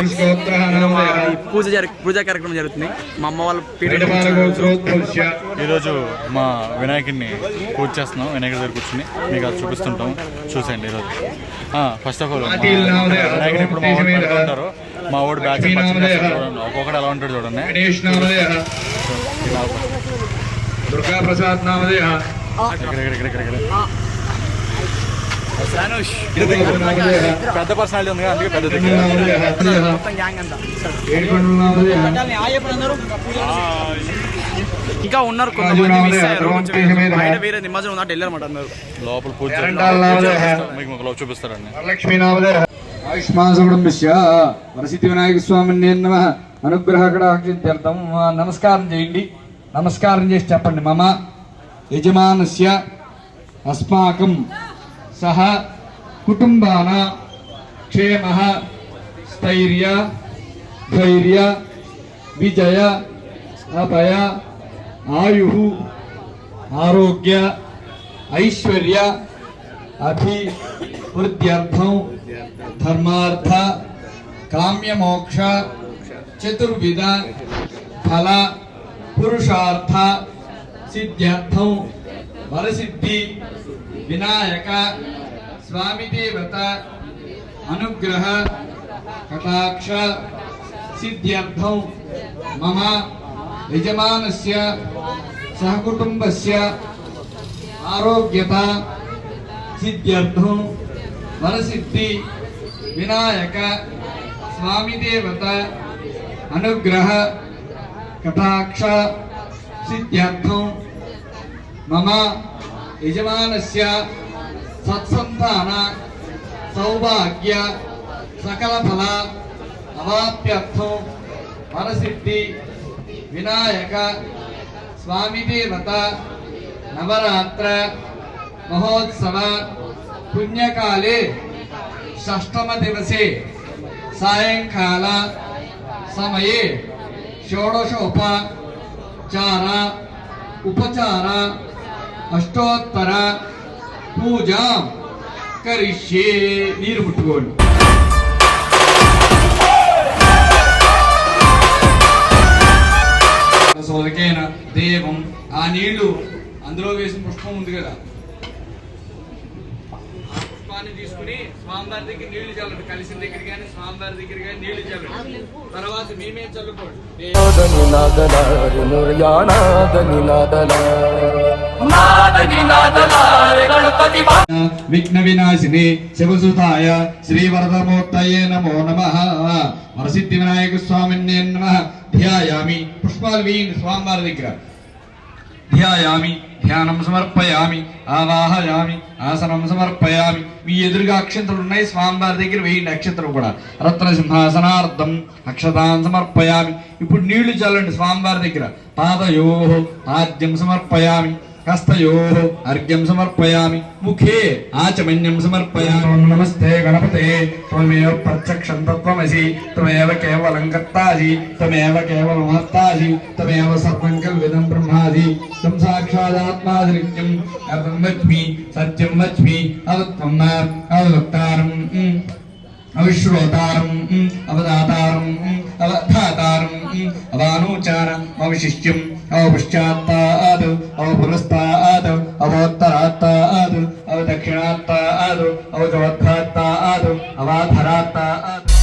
ఈ పూజ పూజా కార్యక్రమం జరుగుతుంది. మా అమ్మ వాళ్ళ ఈరోజు మా వినాయకుడిని పూజ చేస్తున్నాం. వినాయకుడి దగ్గర కూర్చుని మీకు అది చూపిస్తుంటాం. చూసేయండి ఈరోజు. ఫస్ట్ ఆఫ్ ఆల్ వినాయకుడు ఇప్పుడు మా ఊరు ఉంటారు. మా ఊడు బ్యాచ్ చూడండి. ఒక్కొక్కడు ఎలా ఉంటాడు చూడండి. దుర్గా ప్రసాద్ నామదేహ ఇక్కడ ఇక్కడ ఇక్కడ ఇక్కడ. పెద్ద పర్సనాలిటీ ఉంది అందుకే పెద్ద ఇంకా ఉన్నారు కొంతమంది మిస్ అయ్యారు. బయట వేరే నిమజ్జనం ఉందంటే వెళ్ళారన్నమాట అందరూ లోపల పూజ మీకు చూపిస్తారండి. వరసిద్ధి వినాయక స్వామి నమ. అనుగ్రహ నమస్కారం చేయండి. నమస్కారం చేసి చెప్పండి మమ. యజమానస్య. అస్మాకం. सह कुटुंबा क्षेम स्थर्य, धैर्य, विजय अभय आयु, आरोग्य, ऐश्वर्य अभिवृद्ध धर्म काम्यमोक्ष, चतुर्विध, फल पुषाथ सिद्ध्यर्थ बल सिद्धि వినాయక స్వామి దేవత అనుగ్రహ కటాక్ష సిద్ధ్యర్థం మమ యజమానస్య సహకుటుంబస్య ఆరోగ్యత సిద్ధ్యర్థం వరసిద్ధి వినాయక స్వామి దేవత అనుగ్రహ కటాక్ష సిద్ధ్యర్థం మమ యజమానస్య సత్సంతాన సౌభాగ్య సకల ఫల అవాప్యర్థం వరసిద్ధి వినాయక స్వామి దేవత నవరాత్ర మహోత్సవ పుణ్యకాలే షష్టమ దివసే సాయంకాల సమయే షోడశోపచార ఉపచార అష్టోత్తర పూజ కరిష్యే. నీరు ముట్టుకోండి. సోదకైన దేవం ఆ నీళ్ళు అందులో వేసిన పుష్పం ఉంది కదా. ఆ పుష్పాన్ని తీసుకుని స్వామివారి దగ్గర నీళ్ళు చల్లండి కలిసిన దగ్గర కానీ స్వామివారి దగ్గర కానీ నీళ్ళు చల్లండి. తర్వాత మేమే చల్లుకోండి? విఘ్న వినాశిని శివసుతాయ శ్రీ వరదమూర్తయే నమో నమ. వరసిద్ధి వినాయక స్వామిని నమ. ధ్యాయామి. పుష్పాలు వేయండి స్వామివారి దగ్గర. ధ్యాయామి. ధ్యానం సమర్పయామి. ఆవాహయామి. ఆసనం సమర్పయామి. మీ ఎదురుగా అక్షంతలు ఉన్నాయి స్వామివారి దగ్గర వేయండి అక్షంతలు కూడా. రత్న సింహాసనార్థం అక్షతాన్ సమర్పయామి. ఇప్పుడు నీళ్ళు చల్లండి స్వామివారి దగ్గర. పాదయోహో ఆద్యం సమర్పయామి. హస్తయో అర్ఘ్యం సమర్పయామి ముఖే ఆచమన్యం సమర్పయామి నమస్తే గణపతే త్వమేవ ప్రత్యక్షం తత్వమసి త్వమేవ కేవలం కర్తాసి త్వమేవ కేవలం హర్తాసి త్వమేవ సర్వం కల్విదం బ్రహ్మాసి త్వం సాక్షాదాత్మాసి నిత్యం అర్థం వచ్మి సత్యం వచ్మి అవత్వం అవక్తారం అవిశ్రోతారం అవదాతారం అవధాతారం అవానోచారం पश्चात्ताद् अव पुरस्ताद् अवोत्तरात्ताद् अव दक्षिणात्ताद् अव जोद्भात्ताद् अवाधरात्ताद्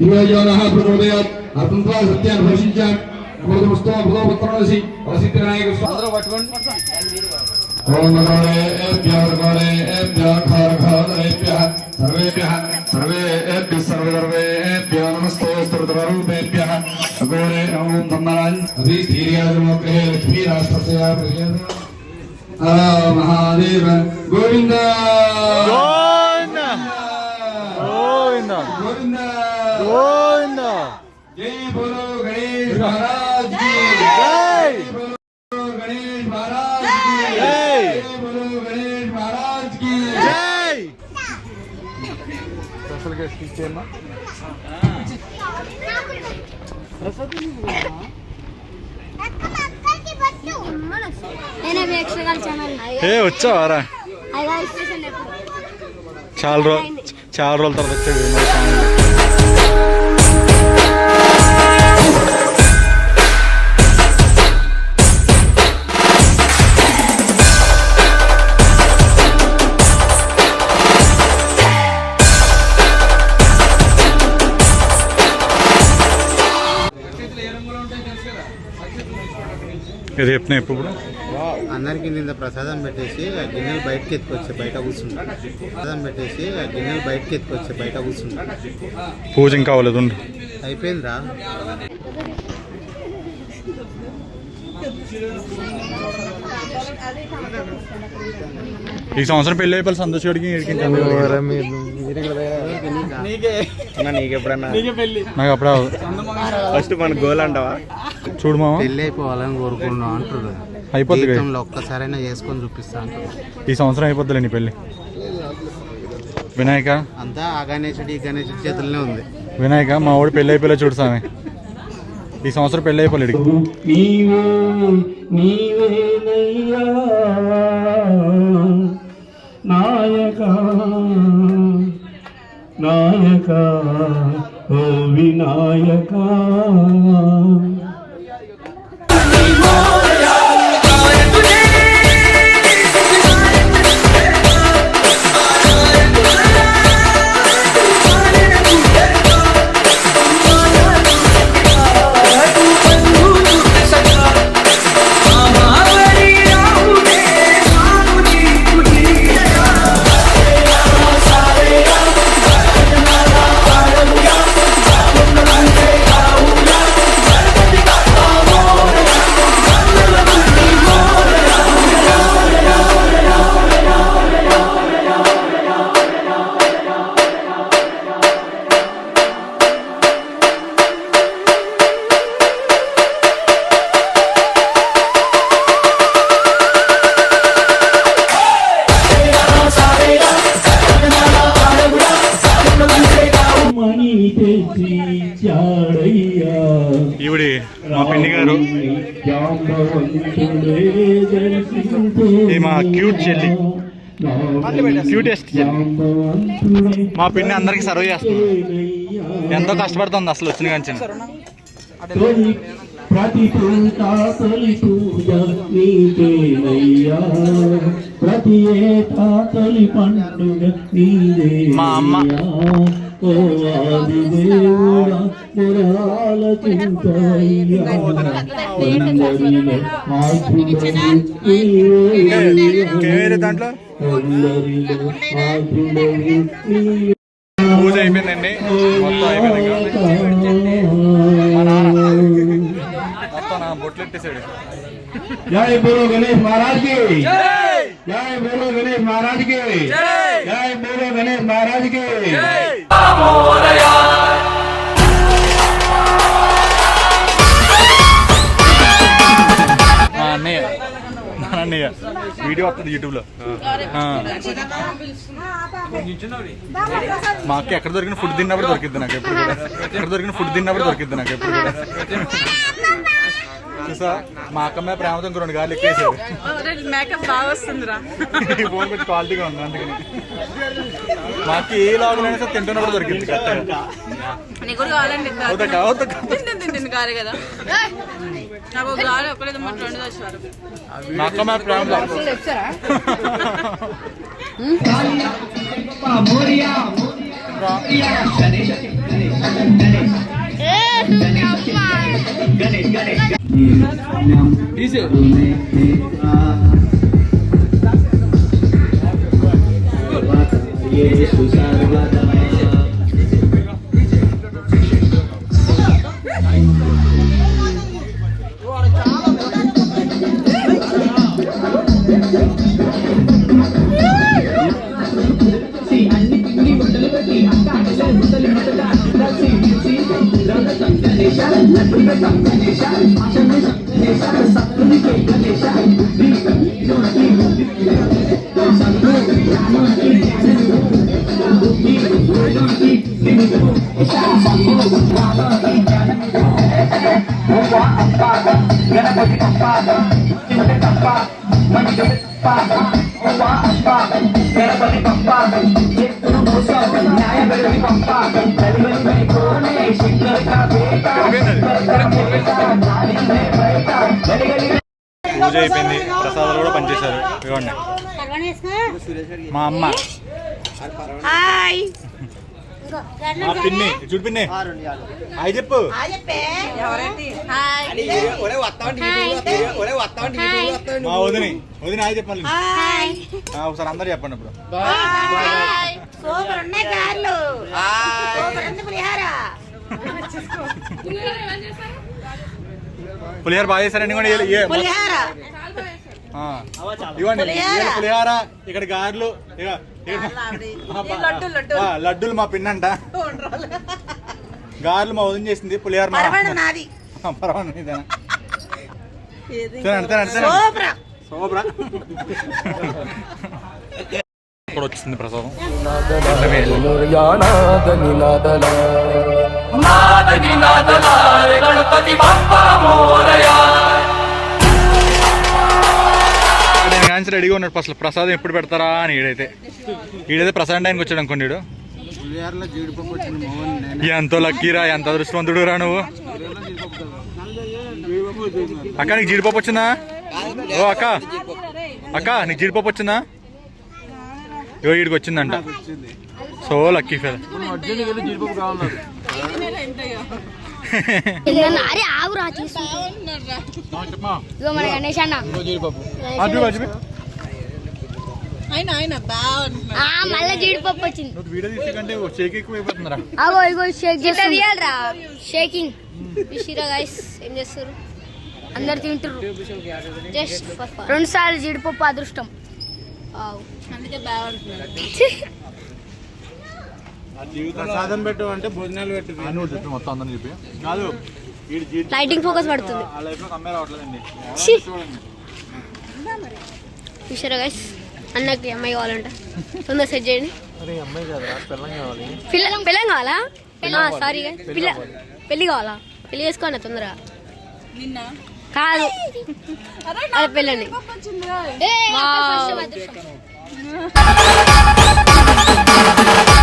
యోనః ప్రచోదయాత్ అతంత్రా సత్యాన్ని భక్షించాం అమృతమస్తో అమృతోపత్రణసి వసిద్ధి వినాయక స్వామి ఓం నమోరేభ్యో నమోరేభ్యో ఖారఖాదరేభ్యः సర్వేభ్యः సర్వేభ్యः సర్వసర్వేభ్యో నమస్తే స్తోత్రరూపేభ్యः అగోరే ఓం తమ్మరాజ్ అభి ధీర్యాజమగ్రే లక్ష్మీ రాష్ట్రస్య ప్రియేత హర మహాదేవ గోవింద గోవింద గోవింద గోవింద జై బోలో గణేష్ మహారాజ్ జై. బోలో గణేష్ మహారాజ్ బోలో గణేష్ మహారాజ్ స్పెషల్ వచ్చావారా? చాలా రోజు చాలా రోజుల తర్వాత వచ్చేది ఇది చెప్పిన ఇప్పుడు అందరికి నిన్న ప్రసాదం పెట్టేసి గిన్నెలు బయటకి ఎత్తుకొచ్చి బయట కూర్చుంటారు ప్రసాదం పెట్టేసి గిన్నెలు బయటకి ఎత్తుకొచ్చి బయట కూర్చుంటారు పూజ ఇంకా అవ్వలేదు ఉండు. అయిపోయిందిరా. ఈ సంవత్సరం పెళ్ళి అయిపోయి సంతోష్ గడికి నాకు. అప్పుడే. ఫస్ట్ మన గోల్ అంటావా? చూడు మామ. పెళ్ళి అయిపోవాలని కోరుకున్నాం అంటారు. జీవితంలో ఒక్కసారైనా చేసుకొని చూపిస్తా అంటారు ఈ సంవత్సరం అయిపోద్దిలే నీ పెళ్ళి. వినాయక? అంతా ఆ గణేశుడి ఈ గణేశుడి చేతుల్లోనే ఉంది. వినాయక మా వాడు పెళ్ళి అయిపోలే చూడు సామె. ఈ సంవత్సరం పెళ్ళి అయిపోలేడు నాయక నాయక ఓ వినాయక. క్యూట్ చెల్లి క్యూటెస్ట్ చెల్లి మా పిన్ని అందరికి సర్వ్ చేస్తుంది. ఎంతో కష్టపడుతుంది అసలు వచ్చిన కంచె ప్రతి పూట తొలి పూజ నీకేనయ్యా ప్రతి ఏటా తొలి పండుగ నీదే మా అమ్మ. ఓ ఆది దేవుడా మురాల చింతయ్యా అందరిలో ఆశుడవు నీవే. దాంట్లో అందరిలో ఆశుడవు నీవే. పూజ అయిపోయిందండి మొత్తం అయిపోయింది మా నాన్న మొత్తం నా బొట్లు ఎట్టేసాడు జై బోలో గణేష్ మహారాజ్కి జై బోలో గణేష్ మహారాజ్కి జై బోలో గణేష్ మహారాజ్కి మా అన్నయ్య. అన్నయ్య. వీడియో వస్తుంది యూట్యూబ్లో. మా అక్క ఎక్కడ దొరికిన ఫుడ్ తిన్నప్పుడు దొరికిద్ది నాకు ఎప్పుడు కూడా. ఎక్కడ దొరికిన ఫుడ్ తిన్నప్పుడు దొరికిద్ది నాకు ఎప్పుడు కూడా. చూసా? మా అక్క మీద ప్రేమతో ఇంకో రెండు గాలి ఎక్కేసాడు మేకప్ బాగా వస్తుందిరా. ఈ ఫోన్ కొంచెం క్వాలిటీగా ఉంది అందుకని. మా అక్క ఏ లాగులైనా సరే తింటున్నప్పుడు దొరికింది కరెక్ట్గా నీకు కూడా కావాలండి అవుతా కాదు. కదా నాకు ఒక గాలి ఒకలేదు మా రెండు వచ్చారు మా అక్క మీద ప్రేమ Morya Morya Ganesh Ganesh Galit, galit. Easy. Yesus Sarvada. Oh, wow, I'm పూజ అయిపోయింది. ప్రసాదాలు కూడా పనిచేశారు. ఇవ్వండి. మా అమ్మ. మా పిన్ని చూడు పిన్ని. హాయ్ చెప్పు. మా వదిని. వదిన హాయ్ చెప్పాలి ఒకసారి అందరు చెప్పండి ఇప్పుడు. సూపర్. ఉన్నాయి కార్లు. సూపర్. ఉంది పులిహార పులిహార బాగా చేశారండి కూడా పులిహార. ఇవ్వండి పులిహార. ఇక్కడ గారెలు లడ్డూలు మా పిన్నంట. గారెలు మా వదిన చేసింది పులిహార నాది. పర్వాలేదు ప్రసాదం నేను కానీ రెడీగా ఉన్నాడు అసలు ప్రసాదం ఎప్పుడు పెడతారా అని ఈడైతే. ఈడైతే ప్రసాదం టైంకి వచ్చాడు అనుకోండి ఈడు. పులిహారలో జీడిపప్పు వచ్చింది మోహన్ నేను. ఎంతో లక్కీరా ఎంత అదృష్టవంతుడు రా నువ్వు. అక్క నీకు జీడిపప్పు వచ్చిందా? ఓ అక్క. అక్క నీకు జీడిపప్పు వచ్చిందా? ఇగో వీడికి వచ్చిందంట. సో లక్కీ ఫెల్ అరే ఆగురా తీసు ఇగో మన గణేష్ అన్న. మళ్ళా జీడిపప్పు వచ్చింది. అగో ఇగో షేక్ చేయాలరా షేకింగ్. విషిరా గైస్ ఏం చేస్తారు? అందరు తింటారు జస్ట్ రెండు సార్లు జీడిపప్పు అదృష్టం. అందుకే ప్రసాదం పెట్టు అంటే భోజనాలు పెట్టు. మొత్తం అందరిని చెప్పి. కాదు లైటింగ్ ఫోకస్ పడుతుంది. ఆ లైఫ్లో అమ్మాయి రావట్లేదండి ఛీ. చూడండి. విషిరా గైస్ అన్నకి అమ్మాయి కావాలంట. తొందర సెట్ చేయండి. పిల్ల పిల్లం కావాలా? సారీ పిల్ల పెళ్ళి కావాలా? పెళ్ళి చేసుకోండి తొందరగా. నిన్న? కాదు. అదే పెళ్ళండి. Thank you.